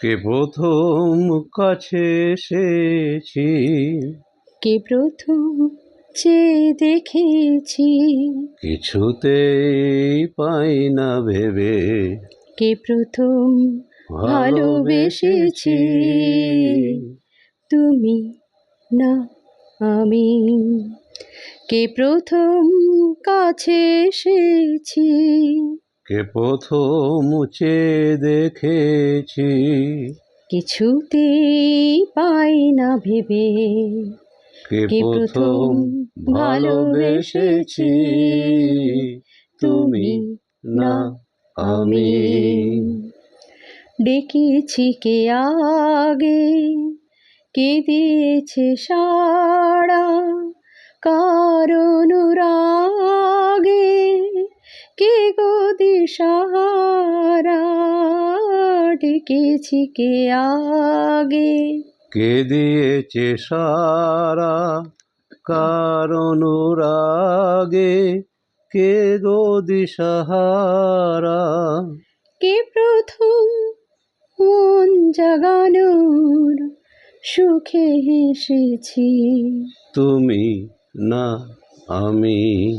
কে প্রথম কাছে এসেছি? কে প্রথম চেয়ে দেখেছি? কিছুতেই পাই না ভেবে। কে প্রথম ভালোবেসেছি। তুমি না আমি। কে প্রথম কাছে এসেছি? কে প্রথম মুছে দেখেছি? কিছুতেই পাই না ভেবে। কে প্রথম ভালোবেসেছি? তুমি না আমি। ডেকেছি কে আগে? কে দিয়েছে সাড়া? দিশাহারা ডেকেছি কে আগে? কে দিয়েছে সারা? কারণ রাগে কে গো দিশাহারা? কে প্রথম মন জাগানোর সুখে হেসেছি? তুমি না আমি।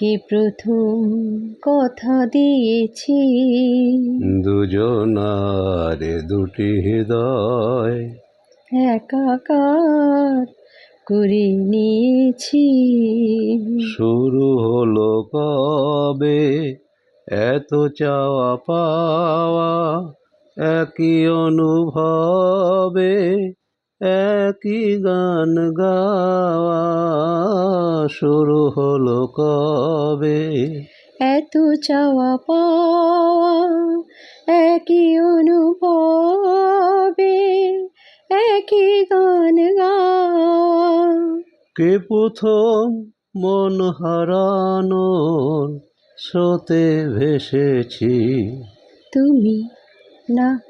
কে প্রথম কথা দিয়েছি? দুজনার দুটি হৃদয় একাকার করে নিয়েছি? শুরু হলো কবে? এত চাওয়া পাওয়া একই অনুভবে একই গান গাওয়া শুরু হলো কবে? এত চাওয়া পাওয়া একই অনুভবে একই গান গাওয়া। কে প্রথম মন হারানোর স্রোতে ভেসেছি? তুমি না